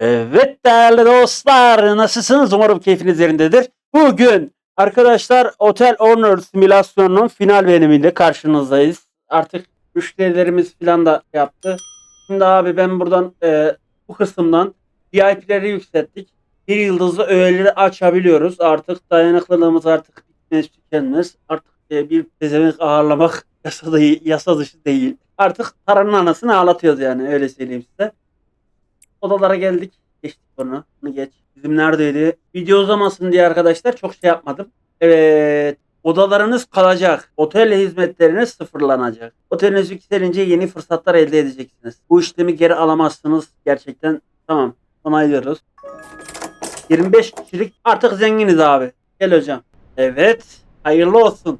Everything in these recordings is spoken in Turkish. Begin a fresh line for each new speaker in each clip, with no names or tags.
Evet değerli dostlar nasılsınız? Umarım keyfiniz yerindedir. Bugün arkadaşlar Otel Honor simülasyonunun final bölümüyle karşınızdayız. Artık müşterilerimiz falan da yaptı. Şimdi abi ben buradan e, bu kısımdan VIP'leri yükselttik. Bir yıldızlı öğeleri açabiliyoruz. Artık dayanıklılığımız artık bitmez tükenmez. Artık e, bir pezevenk ağırlamak yasa, yasa dışı değil. Artık paranın anasını ağlatıyoruz yani öyle söyleyeyim size. Odalara geldik. Geçtik bunu. Bunu geç. Bizim neredeydi? Video uzamasın diye arkadaşlar çok şey yapmadım. Evet. Odalarınız kalacak. Otel hizmetleriniz sıfırlanacak. Oteliniz yükselince yeni fırsatlar elde edeceksiniz. Bu işlemi geri alamazsınız. Gerçekten tamam. Onaylıyoruz. 25 kişilik artık zenginiz abi. Gel hocam. Evet. Hayırlı olsun.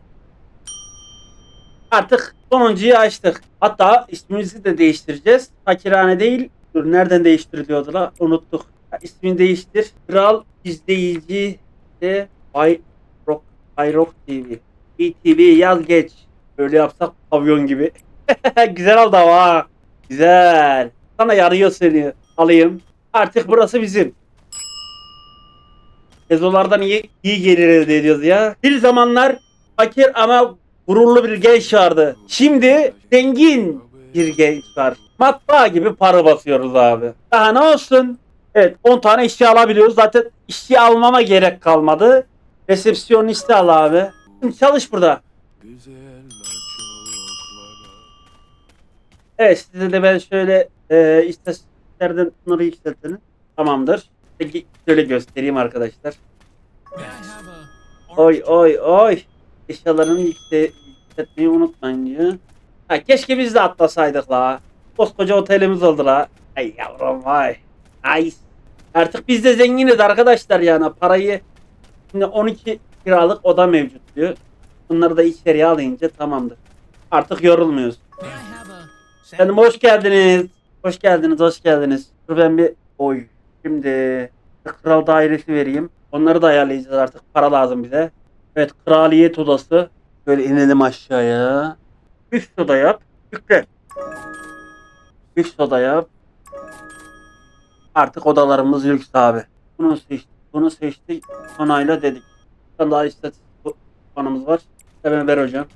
Artık sonuncuyu açtık. Hatta ismimizi de değiştireceğiz. Fakirhane değil. Dur nereden değiştiriliyordu la? Unuttuk. Ha, ismini değiştir. Kral izleyici de Bay Rock, Bay Rock TV. ETV yaz geç. Böyle yapsak pavyon gibi. Güzel oldu ama ha. Güzel. Sana yarıyor seni. Alayım. Artık burası bizim. Ezolardan iyi, iyi gelir elde ediyoruz ya. Bir zamanlar fakir ama gururlu bir genç vardı. Şimdi zengin bir genç var. Matbaa gibi para basıyoruz abi. Daha ne olsun? Evet 10 tane işçi alabiliyoruz. Zaten işçi almama gerek kalmadı. Resepsiyonisti al abi. Şimdi çalış burada. Evet size de ben şöyle e, istatistiklerden bunları yükseltelim. Tamamdır. Peki şöyle göstereyim arkadaşlar. Oy oy oy. Eşyalarını yükse yükseltmeyi unutmayın diyor. Ha, keşke biz de atlasaydık la. Koskoca otelimiz oldu la. Ay yavrum vay. Nice. Artık biz de zenginiz arkadaşlar yani. Parayı şimdi 12 kiralık oda mevcut diyor. Bunları da içeriye alınca tamamdır. Artık yorulmuyoruz. Efendim hoş geldiniz. Hoş geldiniz, hoş geldiniz. Dur ben bir oy. Şimdi kral dairesi vereyim. Onları da ayarlayacağız artık. Para lazım bize. Evet kraliyet odası. Böyle inelim aşağıya. Üst oda yap. Yükle. Üst oda yap. Artık odalarımız lüks abi. Bunu seçtik. Bunu seçtik. Onayla dedik. Daha istatistik konumuz var. Hemen ver hocam.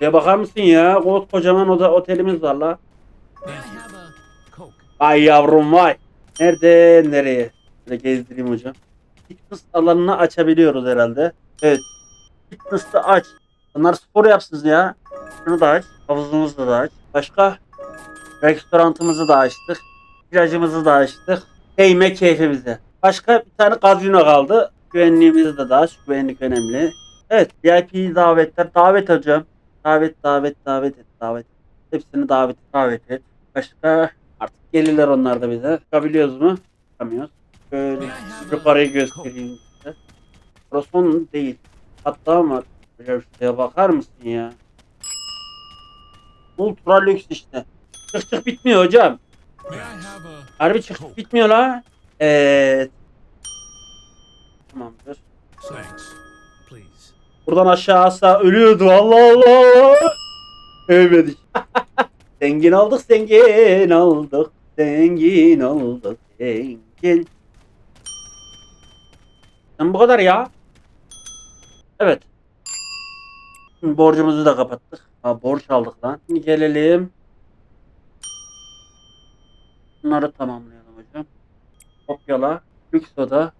Ya bakar mısın ya? Kocaman oda otelimiz var la. Ay yavrum vay. Nerede nereye? Şöyle gezdireyim hocam. Fitness alanını açabiliyoruz herhalde. Evet. Fitness'ı aç. Bunlar spor yapsın ya. Şunu da aç. Havuzumuzu da aç. Başka? Restorantımızı da açtık. Plajımızı da açtık. Eğme keyfimize. Başka bir tane gazino kaldı. Güvenliğimizi de, de aç. Güvenlik önemli. Evet. VIP davetler. Davet hocam. Davet, davet, davet et, davet et. Hepsini davet, davet et. Başka? Artık gelirler onlar da bize. Çıkabiliyoruz mu? Çıkamıyoruz. Böyle yukarıyı göstereyim size. Burası onun değil. Hatta ama şuraya bakar mısın ya? Ultra lüks işte. Çık çık bitmiyor hocam. Harbi çık çık bitmiyor la. Evet. Tamamdır. Buradan aşağı asla ölüyordu. Allah Allah. Ölmedik. zengin olduk, zengin olduk. Zengin olduk, zengin. Sen bu kadar ya. Evet. Borcumuzu da kapattık. Ha, borç aldık lan. Şimdi gelelim. Bunları tamamlayalım hocam. Kopyala. Lüks oda.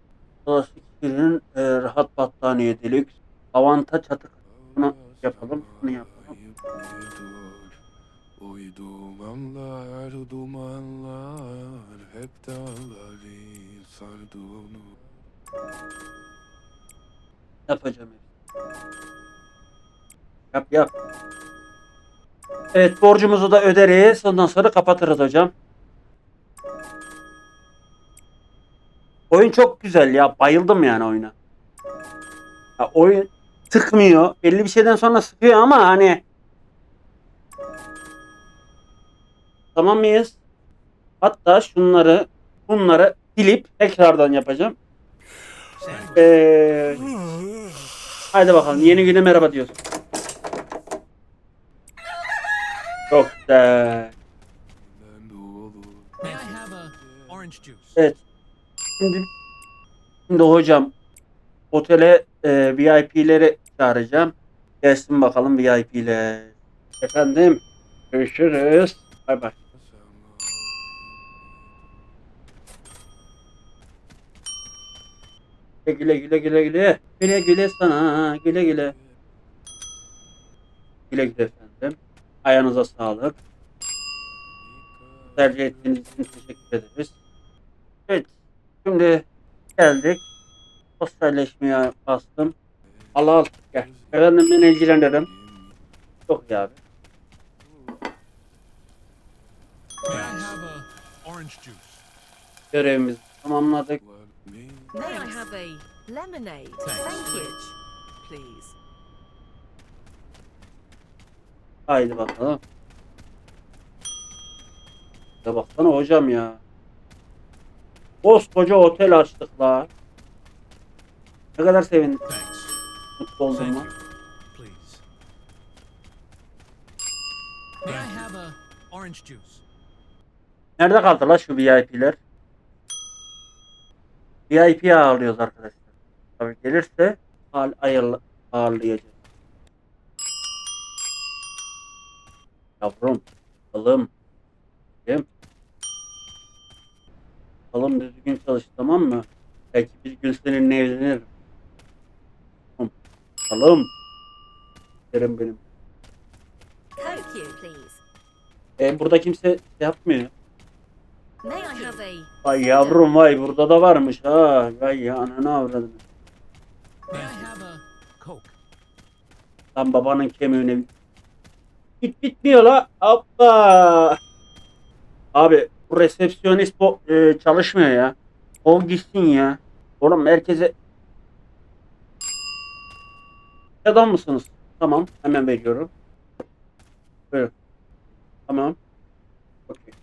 Klasik kişinin e, rahat battaniye deluxe. Avanta çatı. Bunu yapalım. Bunu yapalım.
Oy dumanlar, hep dağları sardı onu.
Yapacağım. Yap yap. Evet borcumuzu da öderiz. Ondan sonra kapatırız hocam. Oyun çok güzel ya. Bayıldım yani oyuna. Ya oyun sıkmıyor. Belli bir şeyden sonra sıkıyor ama hani Tamam mıyız? Hatta şunları bunları silip tekrardan yapacağım. Ee, haydi bakalım yeni güne merhaba diyoruz. Çok güzel.
Ben de olur.
May I have a orange Orange juice.
Evet. Şimdi şimdi hocam otele e, VIP'leri çağıracağım. Gelsin bakalım VIP'ler. Efendim görüşürüz. Bay bay. Güle güle güle güle. Güle güle sana. Güle güle. Güle güle. Ayağınıza sağlık. Tercih ettiğiniz için teşekkür ederiz. Evet. Şimdi geldik. Sosyalleşmeye bastım. Al al. Gel. Efendim ben ilgilenirim. Çok iyi abi. Görevimizi tamamladık.
May I have a lemonade? Thank you. Please.
Haydi bakalım. Ya baksana hocam ya. Koskoca otel açtık la. Ne kadar sevindim. Mutlu oldum lan.
you. Please. May I have a orange juice?
Nerede kaldı la şu VIP'ler? VIP ağırlıyoruz arkadaşlar. Tabii gelirse ağırlayacağız. Yavrum, alım, kim? Alım düzgün çalış tamam mı? Belki bir gün seninle evlenirim. Alım, Alım. Derim benim. E, burada kimse şey yapmıyor.
May I have a
Vay yavrum vay burada da varmış ha. Vay ya ananı avradını.
May I have a Coke?
Lan babanın kemiğine. Bit bitmiyor la. Hoppa. Abi bu resepsiyonist bu e, çalışmıyor ya. O gitsin ya. Oğlum merkeze Adam mısınız? Tamam. Hemen veriyorum. Buyurun. Tamam. Okey.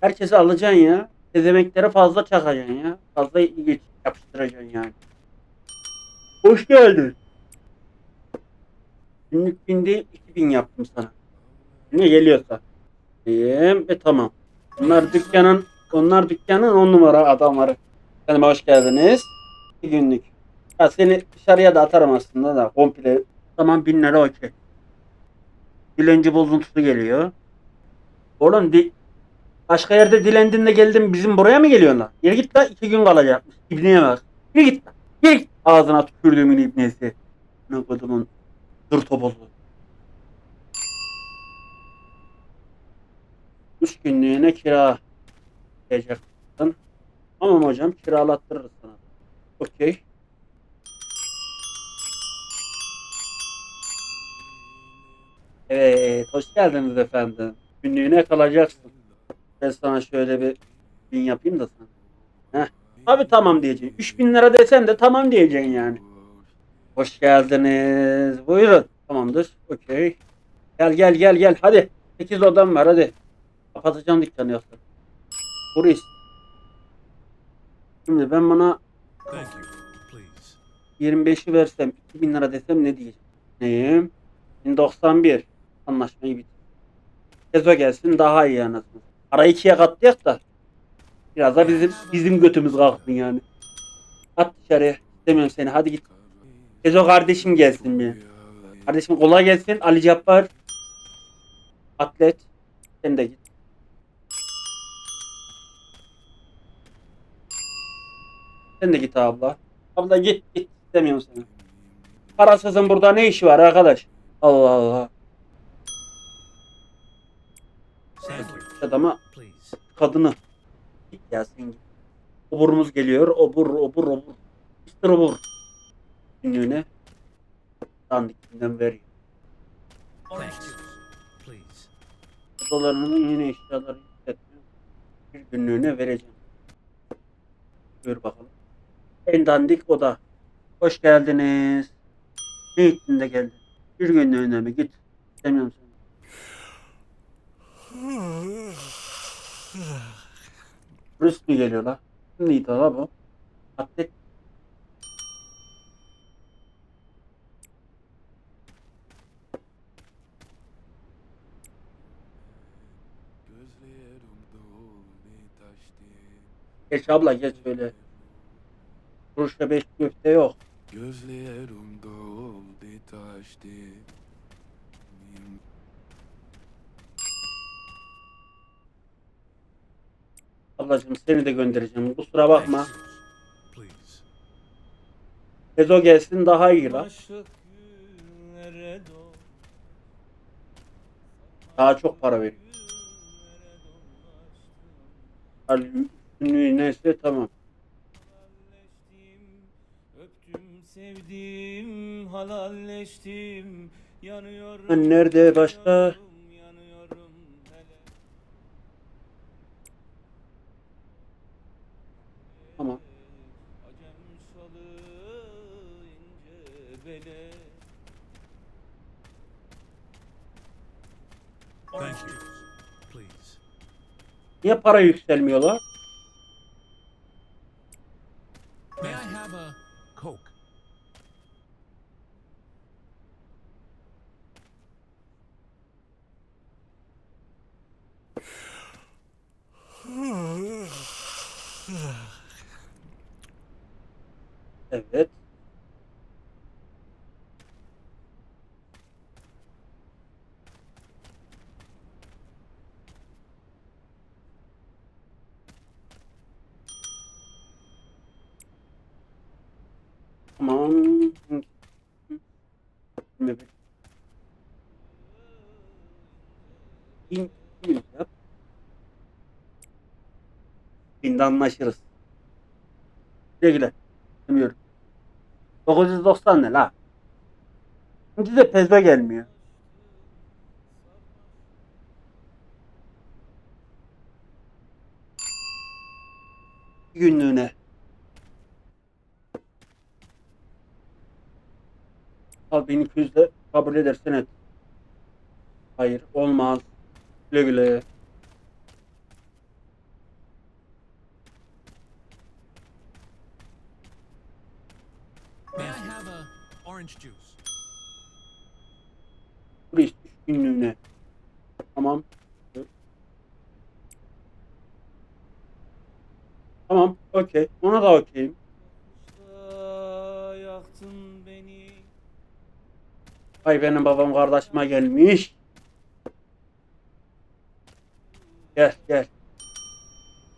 Herkesi alacaksın ya. Tezemeklere fazla çakacaksın ya. Fazla geç yapıştıracaksın yani. Hoş geldin. Günlük binde 2000 yaptım sana. Ne geliyorsa. Diyeyim ve tamam. Bunlar dükkanın onlar dükkanın on numara adamları. Efendim hoş geldiniz. Bir günlük. Ya seni dışarıya da atarım aslında da komple. Tamam bin lira okey. Dilenci bozuntusu geliyor. Oğlum di başka yerde dilendin de geldin bizim buraya mı geliyorsun lan? Yürü git lan iki gün kalacakmış. İbneye bak. Yürü git lan. Yürü git. Ağzına tükürdüğümün ibnesi. Ne kodumun dur topozu. Üç günlüğüne kira diyeceksin. Tamam hocam kiralattırırız sana. Okey. Evet, hoş geldiniz efendim. Günlüğüne kalacaksın. Ben sana şöyle bir bin yapayım da sana. Heh. Abi tamam diyeceksin. 3000 lira desem de tamam diyeceksin yani. Hoş geldiniz. Buyurun. Tamamdır. Okey. Gel gel gel gel. Hadi. 8 odam var hadi. Kapatacağım dükkanı yoksa. Burayız. Şimdi ben bana
Thank you. Please.
25'i versem 2000 lira desem ne diyeceğim? Neyim? 1091. Anlaşmayı bitir. Ezo gelsin daha iyi anasını. Arayı ikiye katlayak da. Biraz da bizim bizim götümüz kalksın yani. At dışarıya. İstemiyorum seni. Hadi git. Ezo kardeşim gelsin bir. Kardeşim kolay gelsin. Ali Cabbar. Atlet. Sen de git. Sen de git abla. Abla git git. İstemiyorum seni. Parasızın burada ne işi var arkadaş? Allah Allah. Adama
Please.
kadını. Git ya sen git. Oburumuz geliyor. Obur obur obur. Mr. Obur. Günlüğüne. Dandikinden veriyor. Odalarının yeni eşyaları yükseltmiyor. Bir günlüğüne vereceğim. Buyur bakalım. En dandik oda. Hoş geldiniz. Ne gittin de geldin? Bir günlüğüne mi? Git. İstemiyorum seni. Rus mu geliyor la? Neydi la bu? Atlet. Geç abla geç öyle. Kuruşta beş köfte yok.
Gözlerim doldu taştı
Ablacığım seni de göndereceğim. Kusura bakma. Ezo gelsin daha iyi lan. Daha çok para veriyor. ünlü neyse tamam.
Sevdim, halalleştim. Yanıyorum.
Hani nerede başka?
yanıyorum, yanıyorum hele.
Tamam.
Acem salı ince bele.
Thank you. Please.
Niye para yükselmiyorlar?
May I have a Coke?
Evet. Tamam. Evet. Bin, bin yap. Binde anlaşırız. Güle güle. Bilmiyorum. 990 ne la? Şimdi de pezbe gelmiyor. Günlüğüne. Al 1200 de kabul edersen et. Hayır olmaz. Güle güle.
Orange juice?
Turist üç günlüğüne. Tamam. Tamam. Okey. Ona da okeyim.
Yaktın beni.
Ay benim babam kardeşime gelmiş. Gel gel.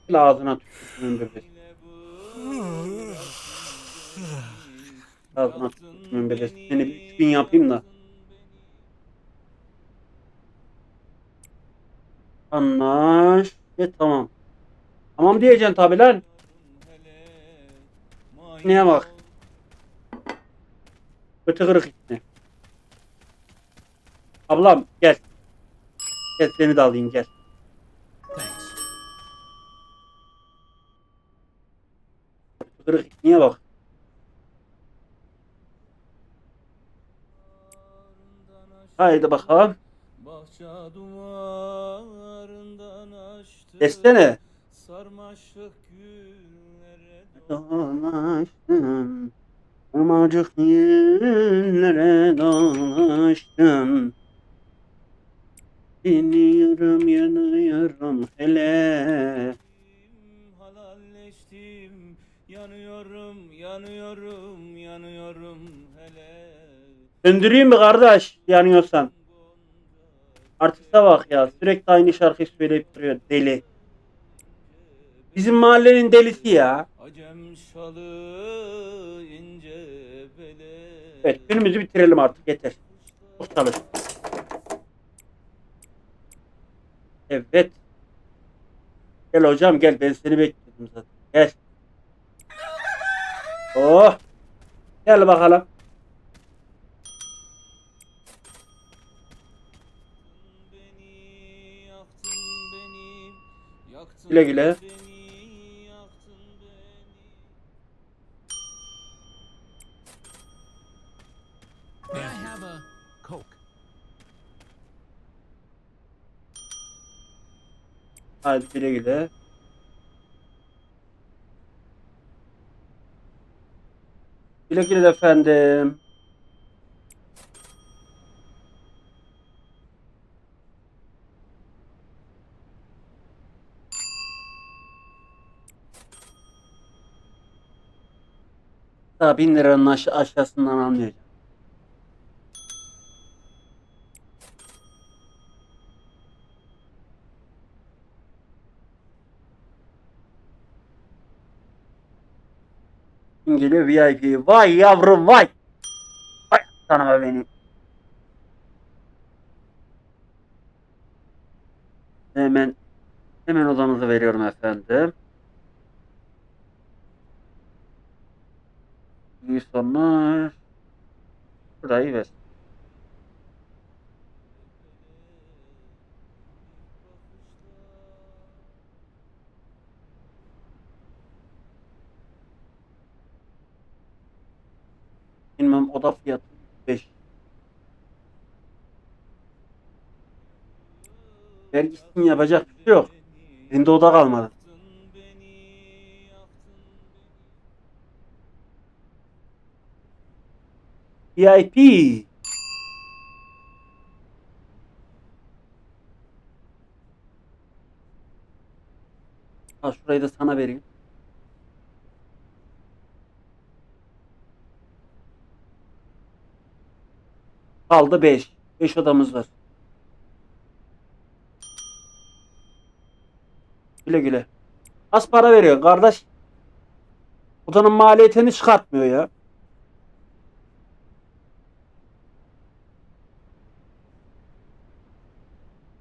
Gel ağzına tükürsün
bu
Ağzına tükürsün bebek. Seni bir 3000 yapayım da. Anlaş. E tamam. Tamam diyeceksin tabi lan. Neye bak. Kötü kırık içine. Ablam gel. Gel seni de alayım gel. Kötü kırık içine bak. Haydi bakalım. Desene.
Sarmaşık güllere
Dolaştım. Amacık yerlere dolaştım. Dinliyorum yanıyorum hele.
halalleştim. Yanıyorum, yanıyorum, yanıyorum hele.
Söndüreyim mi kardeş yanıyorsan? Artık da bak ya sürekli aynı şarkıyı söyleyip duruyor deli. Bizim mahallenin delisi ya. Evet günümüzü bitirelim artık yeter. Çok çalış. Evet. Gel hocam gel ben seni bekliyordum zaten. Gel. Oh. Gel bakalım.
A Coke?
Hadi güle güle. Güle güle efendim. Hatta 1000 liranın aş- aşağısından almayacağım. Geliyor VIP. Vay yavrum vay. Vay tanıma beni. Hemen hemen odanızı veriyorum efendim. İyi sonlar. Burayı ver. Bilmem oda fiyatı 5. Vergisini yapacak bir şey yok. Elinde oda kalmadı.
Yaktın beni, yaktın beni.
VIP. Al şurayı da sana vereyim. Kaldı 5. 5 odamız var. Güle güle. Az para veriyor kardeş. Odanın maliyetini çıkartmıyor ya.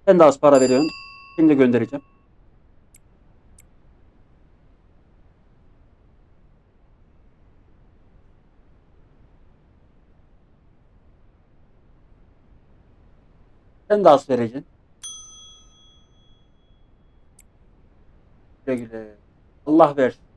Sen de az para veriyorsun. Şimdi göndereceğim. Sen de az vereceksin. Güle güle. Allah versin.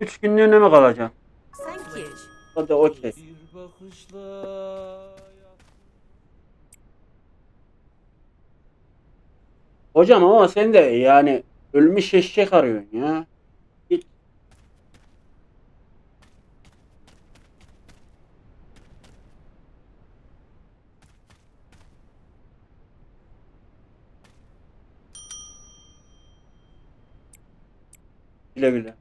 Üç günlüğüne mi kalacağım?
You.
Hadi okey. Hocam ama sen de yani ölmüş eşek arıyorsun ya. Hiç. Güle güle.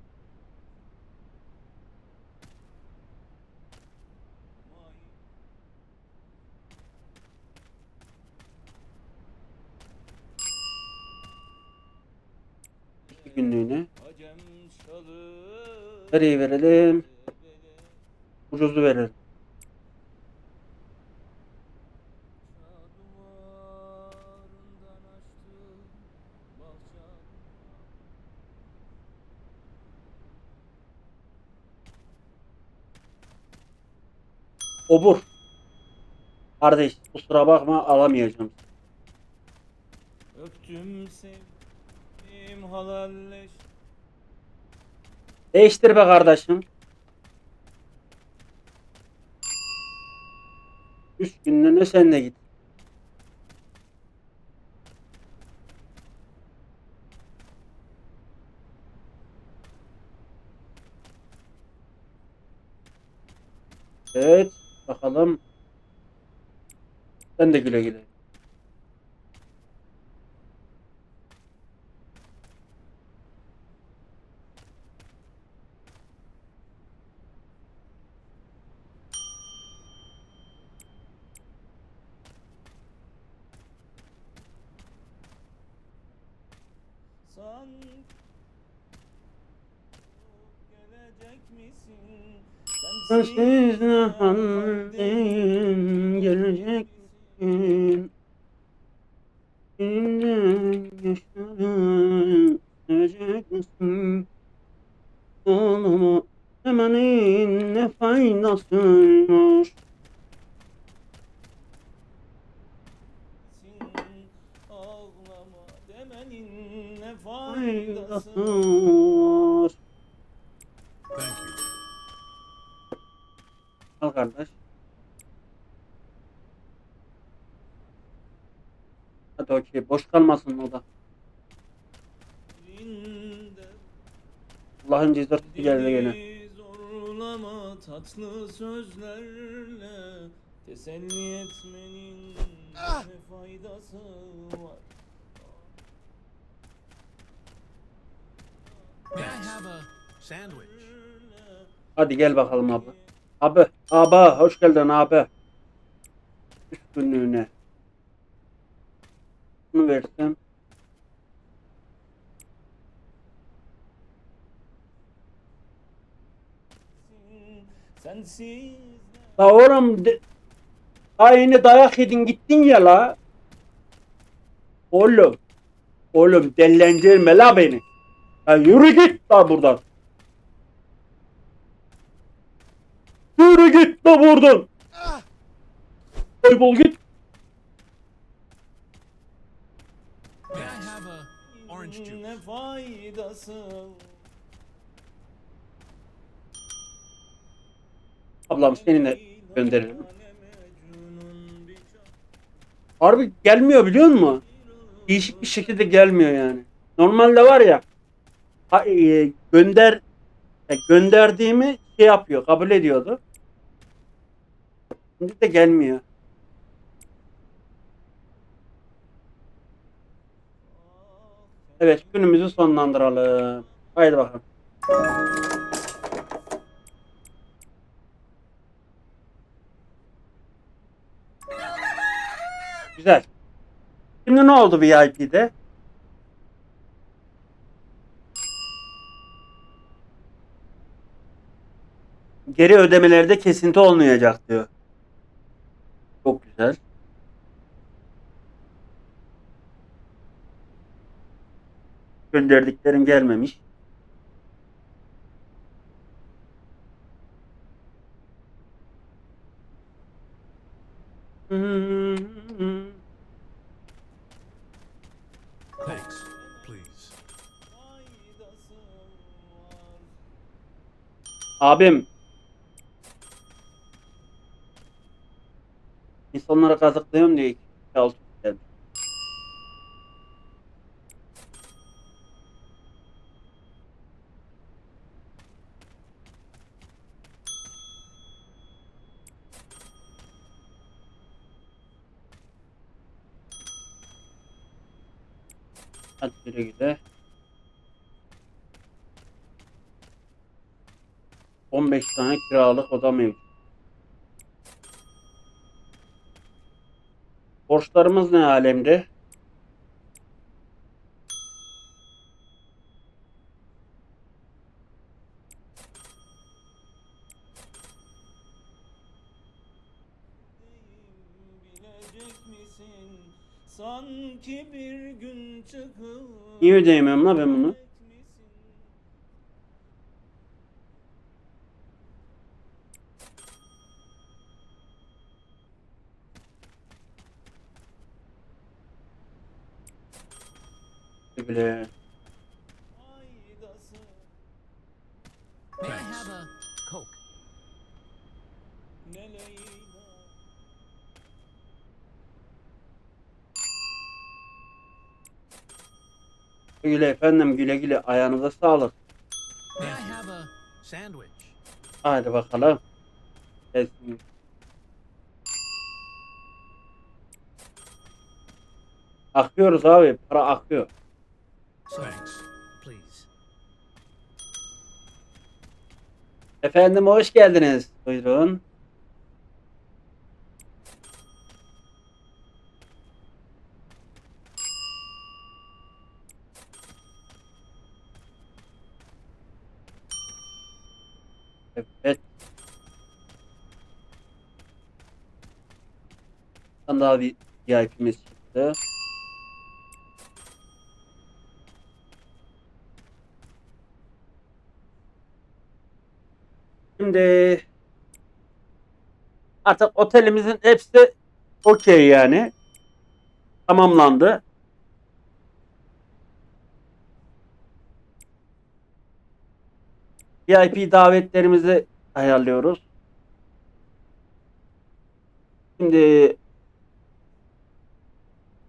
İki günlüğüne. Nereye verelim? Ucuzu verelim. Obur. Kardeş kusura bakma alamayacağım.
Öptüm sevdim halalleş
Değiştir be kardeşim. Üç günlüğüne sen de git. Evet. Bakalım. Sen de güle güle. Ağlama demenin ne faydasıymış? Faydası var
Thank you.
Al kardeş. Hadi okey boş kalmasın o da Allah'ın cezası geldi gene
Zorlama tatlı sözlerle Teselli etmenin ne faydası var?
May I have a sandwich?
Hadi gel bakalım abi. Abi, abi hoş geldin abi. Üç günlüğüne. Bunu versem.
Sensiz
La oğlum de, aynı dayak yedin gittin ya la. Oğlum. Oğlum dellendirme la beni. Ya yürü git la buradan. Yürü git la buradan. Kaybol git.
Ne faydası
Ablam seni de gönderelim. Harbi gelmiyor biliyor musun? Değişik bir şekilde gelmiyor yani. Normalde var ya e, gönder e, gönderdiğimi şey yapıyor, kabul ediyordu. Şimdi de gelmiyor. Evet, günümüzü sonlandıralım. Haydi bakalım. Güzel. Şimdi ne oldu VIP'de? Geri ödemelerde kesinti olmayacak diyor. Çok güzel. Gönderdiklerim gelmemiş.
Thanks,
Abim. İnsanlara kazıklıyorum diye iki altı geldi. Hadi güle güle. 15 tane oda mevcut. Borçlarımız ne alemde?
Bilecek misin? Sanki bir gün çıkıp
Niye ödeyemiyorum la ben bunu? Güle.
Faydası
May I have a Coke?
ne Leyla
Güle efendim güle güle ayağınıza sağlık. Hadi bakalım. Gelsin. Akıyoruz abi. Para akıyor.
Thanks, please.
Efendim hoş geldiniz. Buyurun. Evet. Daha bir VIP'miz çıktı. Şimdi artık otelimizin hepsi okey yani. Tamamlandı. VIP davetlerimizi ayarlıyoruz. Şimdi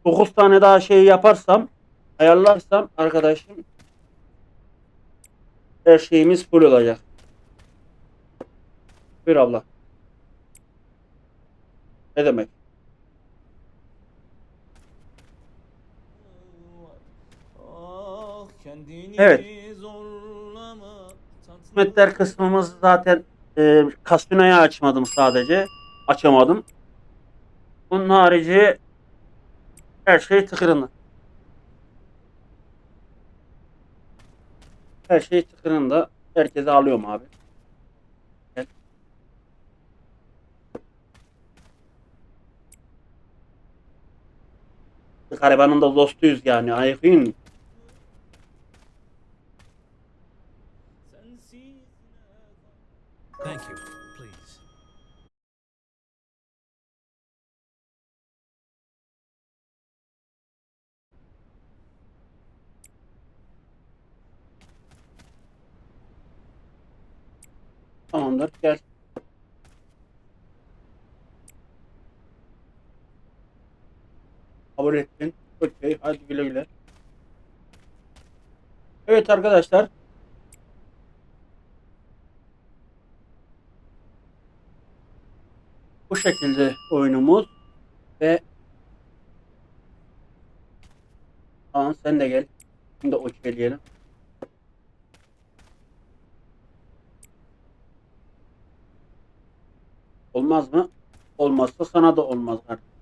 9 tane daha şey yaparsam ayarlarsam arkadaşım her şeyimiz full olacak. Buyur abla. Ne demek? Evet. Hizmetler kısmımız zaten e, Kasino'yu açmadım sadece. Açamadım. Bunun harici her şey tıkırında. Her şey tıkırında. Herkese alıyorum abi. Garibanın da dostuyuz yani. Ayıkıyım.
Thank you. Please.
Tamamdır. Gel. Kabul ettin. Okey. Hadi güle güle. Evet arkadaşlar. Bu şekilde oyunumuz ve Tamam sen de gel. Şimdi okeyleyelim. Olmaz mı? Olmazsa sana da olmaz artık.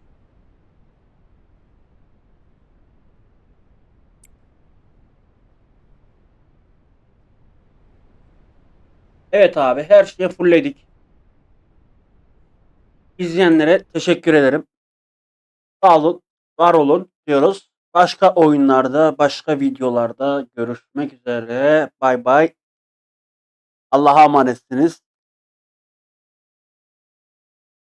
Evet abi her şeyi fullledik. İzleyenlere teşekkür ederim. Sağ olun, var olun diyoruz. Başka oyunlarda, başka videolarda görüşmek üzere. Bay bay. Allah'a emanetsiniz.